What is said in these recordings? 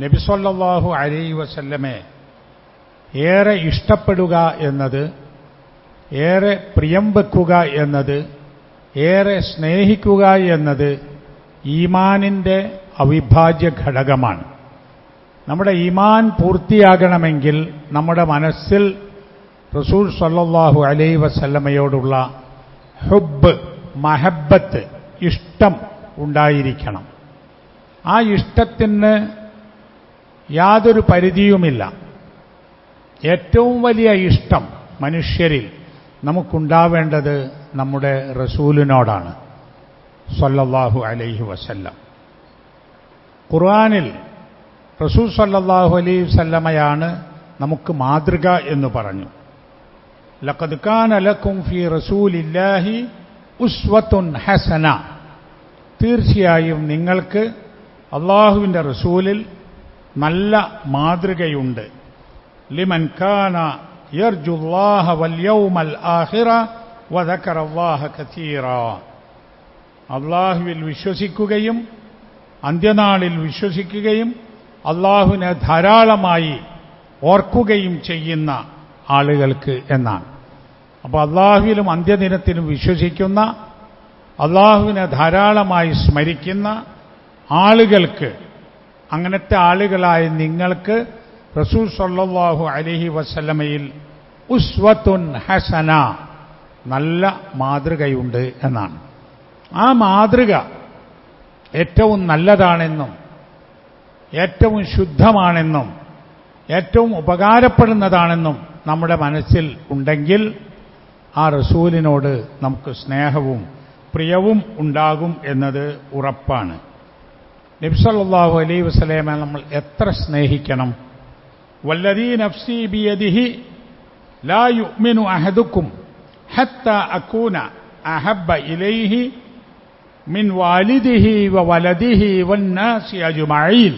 നബിസൊല്ലാഹു അലൈ വസല്ലമെ ഏറെ ഇഷ്ടപ്പെടുക എന്നത് ഏറെ പ്രിയം വെക്കുക എന്നത് ഏറെ സ്നേഹിക്കുക എന്നത് ഈമാനിന്റെ അവിഭാജ്യ ഘടകമാണ്. നമ്മുടെ ഈമാൻ പൂർത്തിയാകണമെങ്കിൽ നമ്മുടെ മനസ്സിൽ റസൂൽ സല്ലാഹു അലൈ വസല്ലമയോടുള്ള ഹുബ് മഹബത്ത് ഇഷ്ടം ഉണ്ടായിരിക്കണം. ആ ഇഷ്ടത്തിന് യാതൊരു പരിധിയുമില്ല. ഏറ്റവും വലിയ ഇഷ്ടം മനുഷ്യരിൽ നമുക്കുണ്ടാവേണ്ടത് നമ്മുടെ റസൂലിനോടാണ്. സല്ലല്ലാഹു അലൈഹി വസല്ലം. ഖുർആാനിൽ റസൂൽ സല്ലല്ലാഹു അലൈഹി വസല്ലമയാണ് നമുക്ക് മാതൃക എന്ന് പറഞ്ഞു. ലഖദ് കാന ലക്കും ഫി റസൂലില്ലാഹി ഉസ്വത്തുൻ ഹസന. തീർച്ചയായും നിങ്ങൾക്ക് അള്ളാഹുവിന്റെ റസൂലിൽ നല്ല മാതൃകയുണ്ട്. ലിമൻ കാന യർജുല്ലാഹ വൽയൗമൽ ആഹിറ വദക്കറ അല്ലാഹ കതീറ അള്ളാഹുവിൽ വിശ്വസിക്കുകയും അന്ത്യനാളിൽ വിശ്വസിക്കുകയും അള്ളാഹുവിനെ ധാരാളമായി ഓർക്കുകയും ചെയ്യുന്ന ആളുകൾക്ക് എന്നാണ്. അപ്പോൾ അള്ളാഹുവിലും അന്ത്യദിനത്തിലും വിശ്വസിക്കുന്ന അള്ളാഹുവിനെ ധാരാളമായി സ്മരിക്കുന്ന ആളുകൾക്ക് അങ്ങനത്തെ ആളുകളായ നിങ്ങൾക്ക് റസൂൽ സല്ലല്ലാഹു അലൈഹി വസല്ലമയിൽ ഉസ്വത്തുൻ ഹസന നല്ല മാതൃകയുണ്ട് എന്നാണ്. ആ മാതൃക ഏറ്റവും നല്ലതാണെന്നും ഏറ്റവും ശുദ്ധമാണെന്നും ഏറ്റവും ഉപകാരപ്പെടുന്നതാണെന്നും നമ്മുടെ മനസ്സിൽ ഉണ്ടെങ്കിൽ ആ റസൂലിനോട് നമുക്ക് സ്നേഹവും പ്രിയവും ഉണ്ടാകും എന്നത് ഉറപ്പാണ്. നബ്സല്ലാഹു അലൈ വസ്ലേമെ നമ്മൾ എത്ര സ്നേഹിക്കണം? വല്ലതീ നഫ്സി ബിയദിഹി ലാ യുഅ്മിനു അഹദുക്കും ഹത്ത അക്കൂന അഹബ്ബ ഇലൈഹി മിൻ വാലിദിഹി വ വലദിഹി വന്നാസി അജ്മഈൻ.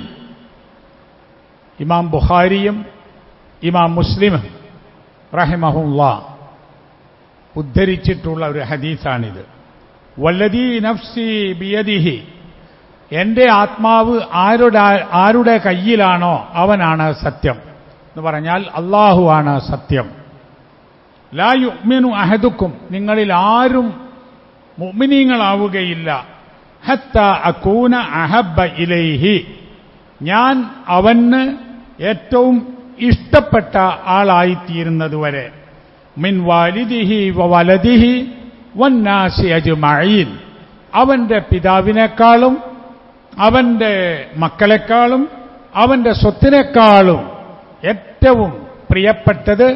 ഇമാം ബുഖാരിയും ഇമാം മുസ്ലിമും റഹിമഹുല്ല ഉദ്ധരിച്ചിട്ടുള്ള ഒരു ഹദീസാണിത്. വല്ലതീ നഫ്സി ബിയദിഹി എന്റെ ആത്മാവ് ആരുടെ ആരുടെ കയ്യിലാണോ അവനാണ് സത്യം. എന്ന് പറഞ്ഞാൽ അള്ളാഹുവാണ് സത്യം. ലാ യുഗ്മിനു അഹദുക്കും. നിങ്ങളിൽ ആരും മുഗ്മിനീങ്ങളാവുകയില്ല ഹത്ത അക്കൂന അഹബ ഇലൈഹി. ഞാൻ അവന് ഏറ്റവും ഇഷ്ടപ്പെട്ട ആളായിത്തീരുന്നതുവരെ. മിൻ വാലിദിഹി വലദിഹി വന്നാസി അജുമായി അവന്റെ പിതാവിനേക്കാളും അവന്റെ മക്കളെക്കാളും അവന്റെ സ്വത്തിനേക്കാളും ഏറ്റവും പ്രിയപ്പെട്ടത്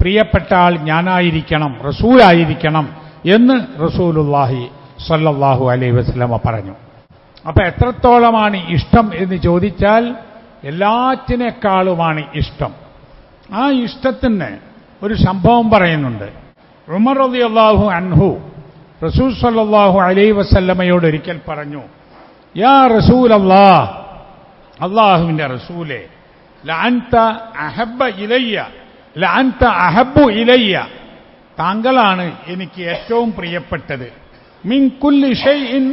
പ്രിയപ്പെട്ട ആൾ ഞാനായിരിക്കണം റസൂലായിരിക്കണം എന്ന് റസൂലുല്ലാഹി സല്ലാഹു അലൈ വസ്ലമ പറഞ്ഞു. അപ്പൊ എത്രത്തോളമാണ് ഇഷ്ടം എന്ന് ചോദിച്ചാൽ എല്ലാറ്റിനേക്കാളുമാണ് ഇഷ്ടം. ആ ഇഷ്ടത്തിന് ഒരു സംഭവം പറയുന്നുണ്ട്. ഉമർ റളിയല്ലാഹു അൻഹു റസൂൽ സല്ലാഹു അലൈ വസല്ലമയോട് ഒരിക്കൽ പറഞ്ഞു യാ റസൂൽ അള്ളാ അള്ളാഹുവിന്റെ റസൂലെ ലാൻത അഹബ ഇലയ്യ ലാൻത അഹബു ഇലയ്യ താങ്കളാണ് എനിക്ക് ഏറ്റവും പ്രിയപ്പെട്ടത്. മിൻ കുല്ലി ഷൈഇൻ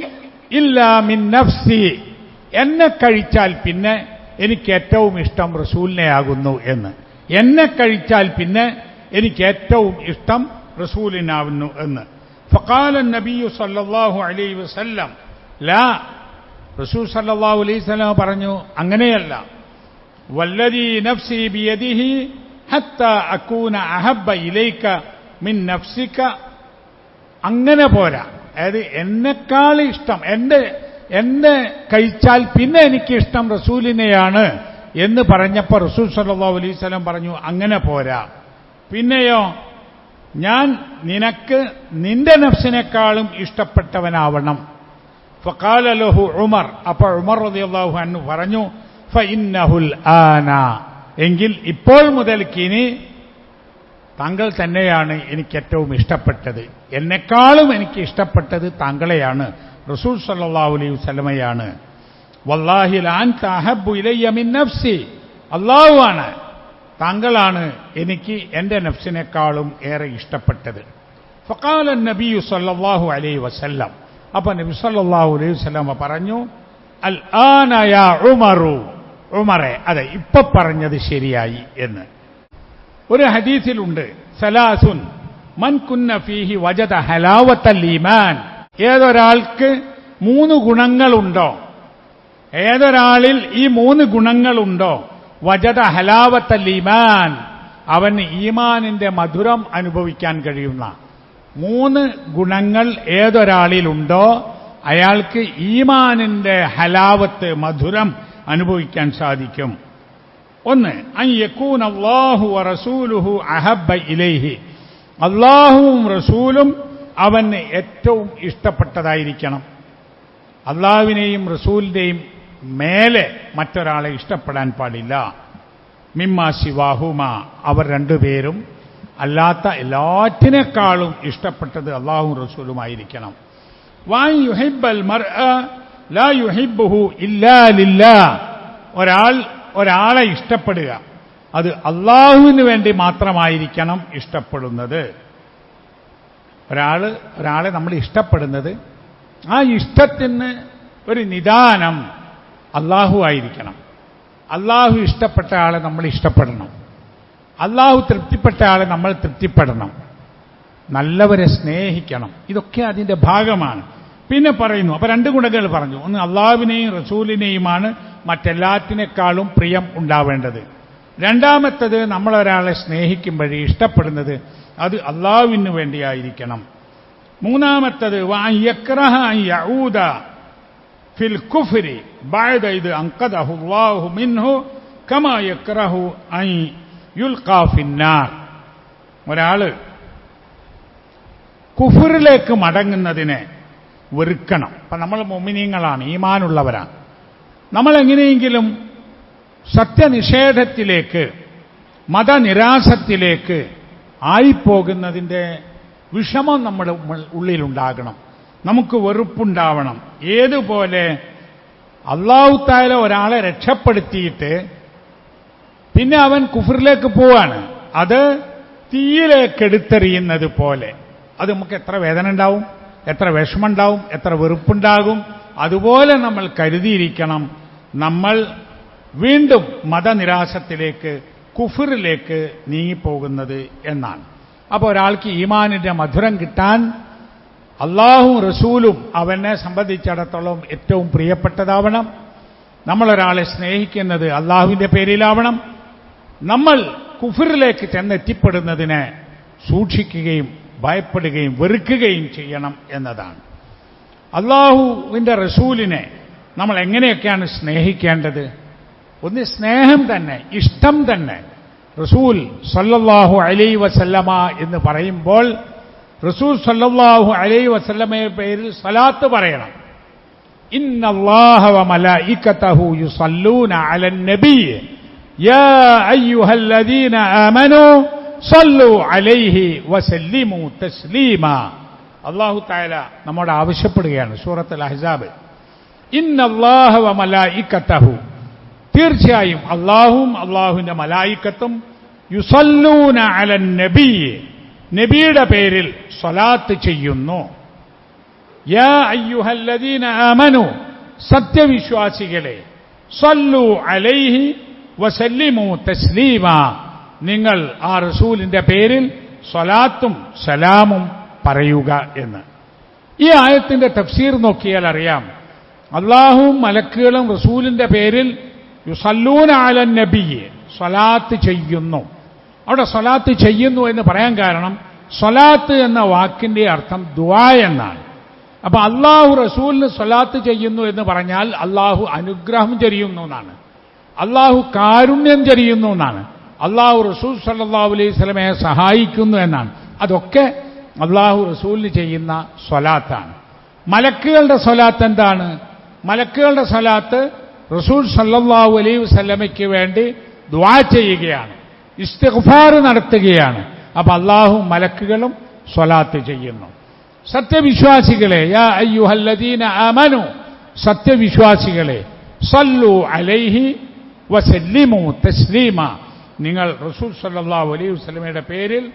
ഇല്ലാ മിൻ നഫ്സി എന്നെ കഴിച്ചാൽ പിന്നെ എനിക്ക് ഏറ്റവും ഇഷ്ടം റസൂലിനെയാകുന്നു എന്ന്. എന്നെ കഴിച്ചാൽ പിന്നെ എനിക്ക് ഏറ്റവും ഇഷ്ടം റസൂലിനാവുന്നു എന്ന്. ഫക്കാലൻ നബിയു സല്ലാഹു അലൈ വസല്ലം ലാ റസൂൽ സല്ലാ അലൈഹി വസല്ലം പറഞ്ഞു അങ്ങനെയല്ല. വല്ലദീ നഫ്സി ബിയദിഹി ഹത്ത അക്കൂന അഹബ്ബ ഇലൈക മിൻ നഫ്സിക അങ്ങനെ പോരാ. അതായത് എന്നെക്കാൾ ഇഷ്ടം എന്റെ എന്നെ കഴിച്ചാൽ പിന്നെ എനിക്ക് ഇഷ്ടം റസൂലിനെയാണ് എന്ന് പറഞ്ഞപ്പോൾ റസൂൽ സല്ലാ അലൈഹി വസല്ലം പറഞ്ഞു അങ്ങനെ പോരാ. പിന്നെയോ ഞാൻ നിനക്ക് നിന്റെ നഫ്സിനേക്കാളും ഇഷ്ടപ്പെട്ടവനാവണം. ഫഖാല ലഹു ഉമർ. അപ്പോൾ ഉമർ റളിയല്ലാഹു അന്നു പറഞ്ഞു ഫഇന്നഹുൽ ആന. എങ്കിൽ ഇപ്പോൾ മുതൽക്കിനി താങ്കൾ തന്നെയാണ് എനിക്ക് ഏറ്റവും ഇഷ്ടപ്പെട്ടത്. എന്നെക്കാളും എനിക്ക് ഇഷ്ടപ്പെട്ടത് താങ്കളെയാണ്. റസൂൽ സല്ലല്ലാഹു അലൈഹി മിൻ നഫ്സി. അള്ളാഹുവാണ് താങ്കളാണ് എനിക്ക് എന്റെ നഫ്സിനേക്കാളും ഏറെ ഇഷ്ടപ്പെട്ടത്. ഫഖാല നബിയു സല്ലല്ലാഹു അലൈഹി വസല്ലം. അപ്പൊ നബി സല്ലല്ലാഹു അലൈഹി സ്വലാമ പറഞ്ഞു അൽ ആന യാ ഉമറു. ഉമറെ അതെ ഇപ്പൊ പറഞ്ഞത് ശരിയായി എന്ന്. ഒരു ഹദീസിലുണ്ട് സലാസുൻ മൻ കുന്ന ഫീഹി വജത ഹലാവത്തൽ ഈമാൻ. ഏതൊരാൾക്ക് മൂന്ന് ഗുണങ്ങളുണ്ടോ? ഏതൊരാളിൽ ഈ മൂന്ന് ഗുണങ്ങളുണ്ടോ? വജത ഹലാവത്തൽ ഈമാൻ. അവന് ഈമാനിന്റെ മധുരം അനുഭവിക്കാൻ കഴിയുന്ന മൂന്ന് ഗുണങ്ങൾ ഏതൊരാളിലുണ്ടോ അയാൾക്ക് ഈമാനിന്റെ ഹലാവത്ത് മധുരം അനുഭവിക്കാൻ സാധിക്കും. ഒന്ന് അയ്യക്കൂൻ യക്കൂൻ അള്ളാഹു റസൂലുഹു അഹബ ഇലൈഹി. അള്ളാഹുവും റസൂലും അവന് ഏറ്റവും ഇഷ്ടപ്പെട്ടതായിരിക്കണം. അള്ളാഹുവിനെയും റസൂലിന്റെയും മേലെ മറ്റൊരാളെ ഇഷ്ടപ്പെടാൻ പാടില്ല. മിമ്മ ശിവാഹുമ അവർ രണ്ടുപേരും അല്ലാത്ത എല്ലാറ്റിനേക്കാളും ഇഷ്ടപ്പെട്ടത് അള്ളാഹും റസൂലുമായിരിക്കണം. വാൻ യുഹിബൽ മർ ലാ യുഹിബുഹു ഇല്ലാ ലില്ലാ. ഒരാൾ ഒരാളെ ഇഷ്ടപ്പെടുക. അത് അള്ളാഹുവിന് വേണ്ടി മാത്രമായിരിക്കണം ഇഷ്ടപ്പെടുന്നത്. ഒരാൾ ഒരാളെ നമ്മൾ ഇഷ്ടപ്പെടുന്നത് ആ ഇഷ്ടത്തിന് ഒരു നിദാനം അള്ളാഹു ആയിരിക്കണം. അള്ളാഹു ഇഷ്ടപ്പെട്ട ആളെ നമ്മൾ ഇഷ്ടപ്പെടണം. അള്ളാഹു തൃപ്തിപ്പെട്ട ആളെ നമ്മൾ തൃപ്തിപ്പെടണം. നല്ലവരെ സ്നേഹിക്കണം. ഇതൊക്കെ അതിന്റെ ഭാഗമാണ്. പിന്നെ പറയുന്നു അപ്പൊ രണ്ട് ഗുണങ്ങൾ പറഞ്ഞു. ഒന്ന് അള്ളാഹുവിനെയും റസൂലിനെയുമാണ് മറ്റെല്ലാറ്റിനേക്കാളും പ്രിയം ഉണ്ടാവേണ്ടത്. രണ്ടാമത്തത് നമ്മൾ ഒരാളെ സ്നേഹിക്കുമ്പോഴേ ഇഷ്ടപ്പെടുന്നത് അത് അള്ളാഹുവിന് വേണ്ടിയായിരിക്കണം. മൂന്നാമത്തത് യക്രഹ ഫിൽ കുഫിരി ബഅദ ഇത് അൻഖദഹു മിൻഹു കമാ യക്രഹു അൻ യുൽഖാ ഫിന്നാർ. ഒരാൾ കുഫറിലേക്ക് മടങ്ങുന്നതിനെ വെറുക്കണം. അപ്പൊ നമ്മൾ മൊമിനീങ്ങളാണ് ഈമാനുള്ളവരാണ്. നമ്മൾ എങ്ങനെയെങ്കിലും സത്യനിഷേധത്തിലേക്ക് മതനിരാസത്തിലേക്ക് ആയിപ്പോകുന്നതിന്റെ വിഷമം നമ്മൾ ഉള്ളിലുണ്ടാകണം. നമുക്ക് വെറുപ്പുണ്ടാവണം. ഏതുപോലെ അള്ളാഹുത്തായ ഒരാളെ രക്ഷപ്പെടുത്തിയിട്ട് പിന്നെ അവൻ കുഫറിലേക്ക് പോവാണ്. അത് തീയിലേക്ക് എടുത്തെറിയുന്നത് പോലെ. അത് നമുക്ക് എത്ര വേദന ഉണ്ടാവും? എത്ര വിഷമുണ്ടാവും എത്ര വെറുപ്പുണ്ടാകും? അതുപോലെ നമ്മൾ കരുതിയിരിക്കണം നമ്മൾ വീണ്ടും മതനിരാശത്തിലേക്ക് കുഫറിലേക്ക് നീങ്ങിപ്പോകുന്നത് എന്നാണ്. അപ്പോൾ ഒരാൾക്ക് ഈമാനിന്റെ മധുരം കിട്ടാൻ അള്ളാഹും റസൂലും അവനെ സംബന്ധിച്ചിടത്തോളം ഏറ്റവും പ്രിയപ്പെട്ടതാവണം. നമ്മളൊരാളെ സ്നേഹിക്കുന്നത് അള്ളാഹുവിന്റെ പേരിലാവണം. നമ്മൾ കുഫിറിലേക്ക് ചെന്നെത്തിപ്പെടുന്നതിനെ സൂക്ഷിക്കുകയും ഭയപ്പെടുകയും വെറുക്കുകയും ചെയ്യണം എന്നതാണ്. അള്ളാഹുവിന്റെ റസൂലിനെ നമ്മൾ എങ്ങനെയൊക്കെയാണ് സ്നേഹിക്കേണ്ടത്? ഒന്ന് സ്നേഹം തന്നെ ഇഷ്ടം തന്നെ. റസൂൽ സല്ലല്ലാഹു അലൈ വസല്ലമ എന്ന് പറയുമ്പോൾ റസൂൽ സല്ലല്ലാഹു അലൈ വസല്ലമയുടെ പേരിൽ സലാത്ത് പറയണം. ഇന്നല്ലാഹ വമലായികതഹു യുസല്ലൂന അലൻ നബി أيها الذين آمنوا صلوا عليه وسلموا تسليما അള്ളാഹു തായാല നമ്മോട് ആവശ്യപ്പെടുകയാണ് സൂറത്തുൽ അഹ്സാബ് ഇന്നല്ലാഹ വമലായികതഹു തീർച്ചയായും അള്ളാഹും അള്ളാഹുവിന്റെ മലായിക്കത്തും യുസല്ലൂന അലൻ നബി നബിയുടെ പേരിൽ സ്വലാത്ത് ചെയ്യുന്നു. യാ അയ്യുഹല്ലദീന ആമനു. സത്യവിശ്വാസികളെ സല്ലു അലൈഹി വസല്ലിമു തസ്ലീമ. നിങ്ങൾ ആ റസൂലിന്റെ പേരിൽ സ്വലാത്തും സലാമും പറയുക എന്ന്. ഈ ആയത്തിന്റെ തഫ്സീർ നോക്കിയാൽ അറിയാം. അള്ളാഹുവും മലക്കുകളും റസൂലിന്റെ പേരിൽ യുസല്ലൂന അലൻ നബിയെ സ്വലാത്ത് ചെയ്യുന്നു. അവിടെ സ്വലാത്ത് ചെയ്യുന്നു എന്ന് പറയാൻ കാരണം സ്വലാത്ത് എന്ന വാക്കിന്റെ അർത്ഥം ദുവാ എന്നാണ്. അപ്പൊ അള്ളാഹു റസൂലിന് സ്വലാത്ത് ചെയ്യുന്നു എന്ന് പറഞ്ഞാൽ അള്ളാഹു അനുഗ്രഹം ചെയ്യുന്നു എന്നാണ്. അള്ളാഹു കാരുണ്യം ചൊരിയുന്നു എന്നാണ്. അള്ളാഹു റസൂൽ സല്ലാഹു അലൈഹി സ്വലമയെ സഹായിക്കുന്നു എന്നാണ്. അതൊക്കെ അള്ളാഹു റസൂലിന് ചെയ്യുന്ന സ്വലാത്താണ്. മലക്കുകളുടെ സ്വലാത്ത് എന്താണ്? മലക്കുകളുടെ സ്വലാത്ത് റസൂൽ സല്ലല്ലാഹു അലൈഹി വസ്ലമയ്ക്ക് വേണ്ടി ദ്വാ ചെയ്യുകയാണ്. ഇസ്തിഗ്ഫാർ നടത്തുകയാണ്. അപ്പൊ അള്ളാഹു മലക്കുകളും സ്വലാത്ത് ചെയ്യുന്നു. സത്യവിശ്വാസികളെ യാ അയ്യുഹല്ലദീന അമനു സത്യവിശ്വാസികളെ സല്ലു അലൈഹി വസല്ലിമു തസ്ലീമ. നിങ്ങൾ റസൂൽ സല്ലാ അലൈഹി വസ്ലമയുടെ പേരിൽ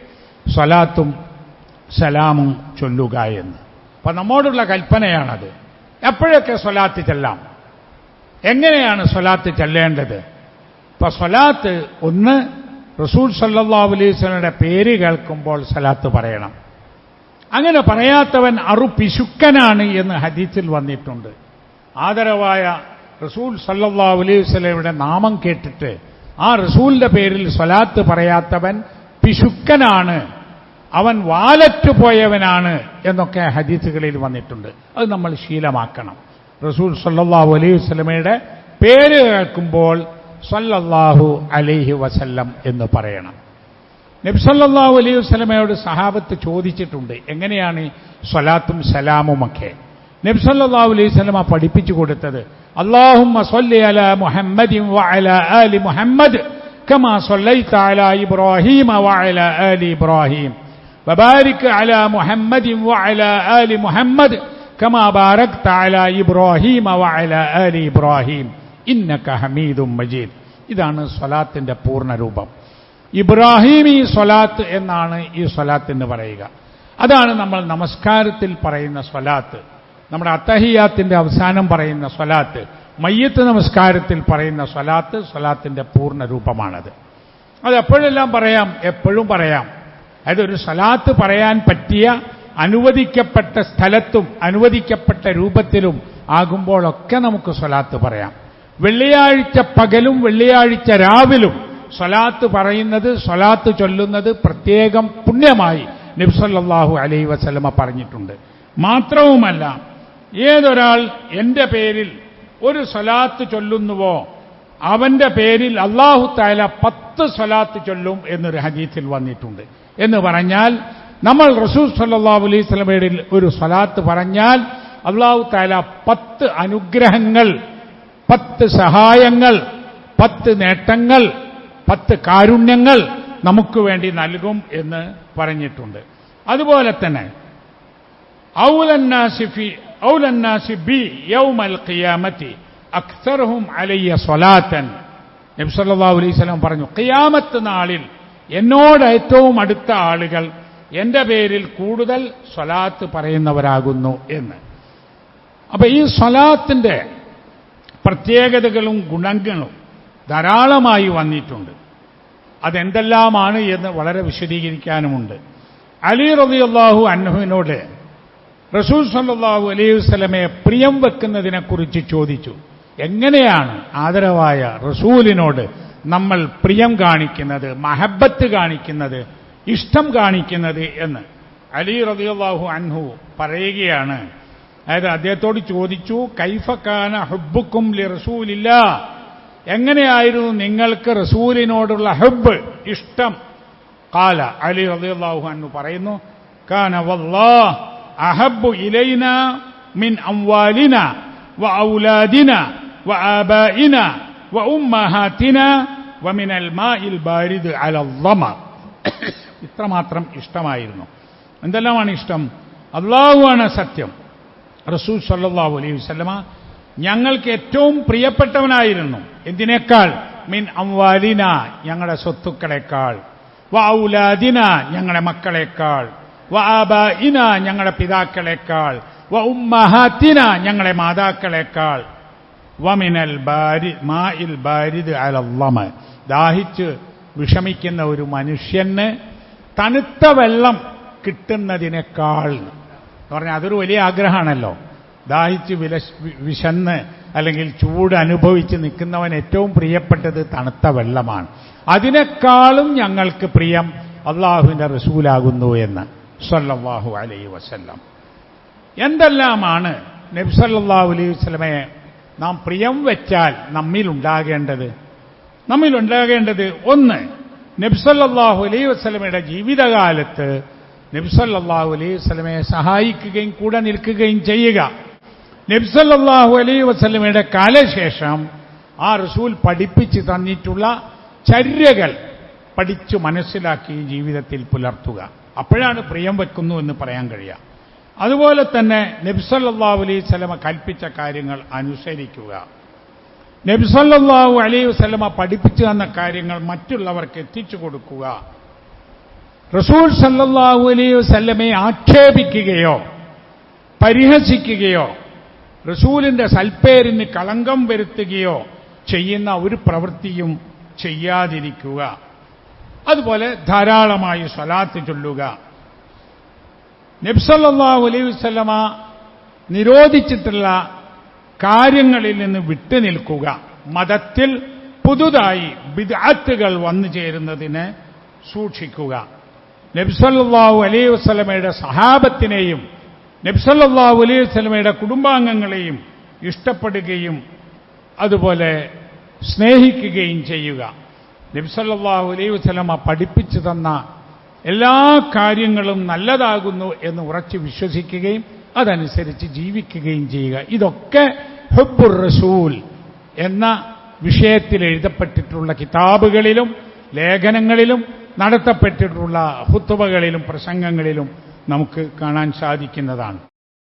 സ്വലാത്തും സലാമും ചൊല്ലുക എന്ന്. അപ്പൊ നമ്മോടുള്ള കൽപ്പനയാണത്. എപ്പോഴൊക്കെ സ്വലാത്ത് ചെല്ലാം? എങ്ങനെയാണ് സ്വലാത്ത് ചെല്ലേണ്ടത്? ഇപ്പൊ സ്വലാത്ത് ഒന്ന് റസൂൽ സല്ലാ അലൈഹി വസല്ലമയുടെ പേര് കേൾക്കുമ്പോൾ സ്വലാത്ത് പറയണം. അങ്ങനെ പറയാത്തവൻ അറു പിശുക്കനാണ് എന്ന് ഹദീസിൽ വന്നിട്ടുണ്ട്. ആദരവായ റസൂൽ സല്ലാ അലൈഹി നാമം കേട്ടിട്ട് ആ റസൂലിന്റെ പേരിൽ സ്വലാത്ത് പറയാത്തവൻ പിശുക്കനാണ് അവൻ വാലറ്റ് പോയവനാണ് എന്നൊക്കെ ഹദീസുകളിൽ വന്നിട്ടുണ്ട്. അത് നമ്മൾ ശീലമാക്കണം. റസൂൽ സല്ലാഹു അലൈഹി വസ്ലമയുടെ പേര് കേൾക്കുമ്പോൾ സല്ലല്ലാഹു അലൈഹി വസല്ലം എന്ന് പറയണം. നബ്സല്ലാഹു അലൈഹി വസ്ലമയോട് സഹാബത്ത് ചോദിച്ചിട്ടുണ്ട് എങ്ങനെയാണ് സ്വലാത്തും സലാമുമൊക്കെ? നബ്സല്ലാഹു അലൈഹി സ്വലമ പഠിപ്പിച്ചു കൊടുത്തത് അള്ളാഹും അല മുഹമ്മദ് വഅല ആലി മുഹമ്മദ് كما صليت على إبراهيم وعلى آل إبراهيم وبارك على محمد وعلى آل محمد كما باركت على إبراهيم وعلى آل إبراهيم إنك حميد مجيد ഇതാണ് സ്വലാത്തിന്റെ പൂർണ്ണ രൂപം ഇബ്രാഹിമി സ്വലാത്ത് എന്നാണ് ഈ സ്വലാത്തിന് പറയുക അതാണ് നമ്മൾ നമസ്കാരത്തിൽ പറയുന്ന സ്വലാത്ത് നമ്മുടെ അത്തഹിയാത്തിന്റെ അവസാനം പറയുന്ന സ്വലാത്ത് മയ്യത്ത് നമസ്കാരത്തിൽ പറയുന്ന സ്വലാത്ത് സ്വലാത്തിന്റെ പൂർണ രൂപമാണത്. അത് എപ്പോഴെല്ലാം പറയാം? എപ്പോഴും പറയാം. അതായത് ഒരു സ്വലാത്ത് പറയാൻ പറ്റിയ അനുവദിക്കപ്പെട്ട സ്ഥലത്തും അനുവദിക്കപ്പെട്ട രൂപത്തിലും ആകുമ്പോഴൊക്കെ നമുക്ക് സ്വലാത്ത് പറയാം. വെള്ളിയാഴ്ച പകലും വെള്ളിയാഴ്ച രാവിലും സ്വലാത്ത് പറയുന്നത് സ്വലാത്ത് ചൊല്ലുന്നത് പ്രത്യേകം പുണ്യമായി നബ്സല്ലാഹു അലൈ വസലമ പറഞ്ഞിട്ടുണ്ട്. മാത്രവുമല്ല ഏതൊരാൾ എന്റെ പേരിൽ ഒരു സ്വലാത്ത് ചൊല്ലുന്നുവോ അവന്റെ പേരിൽ അള്ളാഹു താല പത്ത് സ്വലാത്ത് ചൊല്ലും എന്നൊരു ഹദീസിൽ വന്നിട്ടുണ്ട്. എന്ന് പറഞ്ഞാൽ നമ്മൾ റസൂൽ സല്ലാഹു അലൈഹി ഒരു സ്വലാത്ത് പറഞ്ഞാൽ അള്ളാഹു താല പത്ത് അനുഗ്രഹങ്ങൾ പത്ത് സഹായങ്ങൾ പത്ത് നേട്ടങ്ങൾ പത്ത് കാരുണ്യങ്ങൾ നമുക്ക് വേണ്ടി നൽകും എന്ന് പറഞ്ഞിട്ടുണ്ട്. അതുപോലെ തന്നെ ഔലന്നാസിഫി ഔലന്നാസി ബി യൗമൽ القيامة. അക്സർഹും അലയ്യ സ്വലാത്തൻ നബി സല്ലല്ലാഹു അലൈഹി വസല്ലം പറഞ്ഞു കിയാമത്ത് നാളിൽ എന്നോട് ഏറ്റവും അടുത്ത ആളുകൾ എന്റെ പേരിൽ കൂടുതൽ സ്വലാത്ത് പറയുന്നവരാകുന്നു എന്ന്. അപ്പൊ ഈ സ്വലാത്തിന്റെ പ്രത്യേകതകളും ഗുണങ്ങളും ധാരാളമായി വന്നിട്ടുണ്ട്. അതെന്തെല്ലാമാണ് എന്ന് വളരെ വിശദീകരിക്കാനുമുണ്ട്. അലി റളിയല്ലാഹു അൻഹുവിനോട് റസൂൽ സല്ലാഹു അലൈഹി വസല്ലമയെ പ്രിയം വെക്കുന്നതിനെക്കുറിച്ച് ചോദിച്ചു. എങ്ങനെയാണ് ആദരവായ റസൂലിനോട് നമ്മൾ പ്രിയം കാണിക്കുന്നത് മഹബത്ത് കാണിക്കുന്നത് ഇഷ്ടം കാണിക്കുന്നത് എന്ന്? അലി റളിയല്ലാഹു അൻഹു പറയുകയാണ്. അതായത് അദ്ദേഹത്തോട് ചോദിച്ചു കൈഫക്കാന ഹബ്ബുക്കും ലി റസൂലില്ല? എങ്ങനെയായിരുന്നു നിങ്ങൾക്ക് റസൂലിനോടുള്ള ഹബ്ബ് ഇഷ്ടം? കാല അലി റളിയല്ലാഹു അൻഹു പറയുന്നു കാന വല്ലാഹ് അഹബ്ബു ഇലൈന മിൻ അംവാലിന വ ഔലാദിന വ ആബായിന വ ഉമ്മഹാത്തിന വ മിനൽ മാഇൽ ബാരിദ് അലല്ലമ ഇത്രമാത്രം ഇഷ്ടമായിരുന്നു. എന്തെല്ലാമാണ് ഇഷ്ടം? അള്ളാഹുവാണ് സത്യം. റസൂൽ സല്ലല്ലാഹു അലൈഹി വസല്ലമ ഞങ്ങൾക്ക് ഏറ്റവും പ്രിയപ്പെട്ടവനായിരുന്നു. എന്തിനേക്കാൾ? മിൻ അംവാലിന ഞങ്ങളുടെ സ്വത്തുക്കളെക്കാൾ. വ ഔലാദിന ഞങ്ങളുടെ മക്കളെക്കാൾ. വ ആബായിന ഞങ്ങളുടെ പിതാക്കളെക്കാൾ വ ഉമ്മഹാത്തിന ഞങ്ങളെ മാതാക്കളെക്കാൾ. വമിനൽ ബാരി മാഇൽ ബാരിദ് അലല്ലമ ദാഹിച്ച് വിഷമിക്കുന്ന ഒരു മനുഷ്യന് തണുത്ത വെള്ളം കിട്ടുന്നതിനേക്കാൾ എന്ന് പറഞ്ഞാൽ അതൊരു വലിയ ആഗ്രഹമാണല്ലോ. ദാഹിച്ച് വില വിശന്ന് അല്ലെങ്കിൽ ചൂട് അനുഭവിച്ച് നിൽക്കുന്നവൻ ഏറ്റവും പ്രിയപ്പെട്ടത് തണുത്ത വെള്ളമാണ്. അതിനേക്കാളും ഞങ്ങൾക്ക് പ്രിയം അള്ളാഹുവിന്റെ റസൂലാകുന്നു എന്ന്. സല്ലല്ലാഹു അലൈ വസല്ലം. എന്തെല്ലാമാണ് നബ്സല്ലാഹു അലൈഹി വസ്ലമയെ നാം പ്രിയം വെച്ചാൽ നമ്മിൽ ഉണ്ടാകേണ്ടത് നമ്മിൽ ഉണ്ടാകേണ്ടത് ഒന്ന് നബ്സല്ലാഹു അലൈഹി വസ്ലമയുടെ ജീവിതകാലത്ത് നബ്സല്ലാഹു അലൈഹി വസ്ലമയെ സഹായിക്കുകയും കൂടെ നിൽക്കുകയും ചെയ്യുക. നബ്സല്ലാഹു അലൈഹി വസ്ലമയുടെ കാലശേഷം ആ റസൂൽ പഠിപ്പിച്ച് തന്നിട്ടുള്ള ചര്യകൾ പഠിച്ചു മനസ്സിലാക്കി ജീവിതത്തിൽ പുലർത്തുക. അപ്പോഴാണ് പ്രിയം വെക്കുന്നു എന്ന് പറയാൻ കഴിയുക. അതുപോലെ തന്നെ നബ്സല്ലാഹു അലൈഹി സ്വലമ കൽപ്പിച്ച കാര്യങ്ങൾ അനുസരിക്കുക. നബ്സല്ലാഹു അലൈഹി വസ്ലമ പഠിപ്പിച്ചു തന്ന കാര്യങ്ങൾ മറ്റുള്ളവർക്ക് എത്തിച്ചു കൊടുക്കുക. റസൂൽ സല്ലാഹു അലൈഹി വസ്ലമെ ആക്ഷേപിക്കുകയോ പരിഹസിക്കുകയോ റസൂലിന്റെ സൽപ്പേരിന് കളങ്കം വരുത്തുകയോ ചെയ്യുന്ന ഒരു പ്രവൃത്തിയും ചെയ്യാതിരിക്കുക. അതുപോലെ ധാരാളമായി സ്വലാത്ത് ചൊല്ലുക. നബ്സല്ലാഹു അലൈഹി വസ്ലമ നിരോധിച്ചിട്ടുള്ള കാര്യങ്ങളിൽ നിന്ന് വിട്ടുനിൽക്കുക മതത്തിൽ പുതുതായി ബിദാത്തുകൾ വന്നു ചേരുന്നതിന് സൂക്ഷിക്കുക. നബ്സല്ലാഹു അലൈഹി വസ്ലമയുടെ സഹാബത്തിനെയും നബ്സല്ലാഹു അലൈഹി വസ്ലമയുടെ കുടുംബാംഗങ്ങളെയും ഇഷ്ടപ്പെടുകയും അതുപോലെ സ്നേഹിക്കുകയും ചെയ്യുക. നബ്സല്ലാഹു അലൈഹി വസ്ലമ പഠിപ്പിച്ചു തന്ന എല്ലാ കാര്യങ്ങളും നല്ലതാകുന്നു എന്ന് ഉറച്ചു വിശ്വസിക്കുകയും അതനുസരിച്ച് ജീവിക്കുകയും ചെയ്യുക. ഇതൊക്കെ ഹബ്ബുർ റസൂൽ എന്ന വിഷയത്തിൽ എഴുതപ്പെട്ടിട്ടുള്ള കിതാബുകളിലും ലേഖനങ്ങളിലും നടത്തപ്പെട്ടിട്ടുള്ള ഹുത്തുബകളിലും പ്രസംഗങ്ങളിലും നമുക്ക് കാണാൻ സാധിക്കുന്നതാണ്.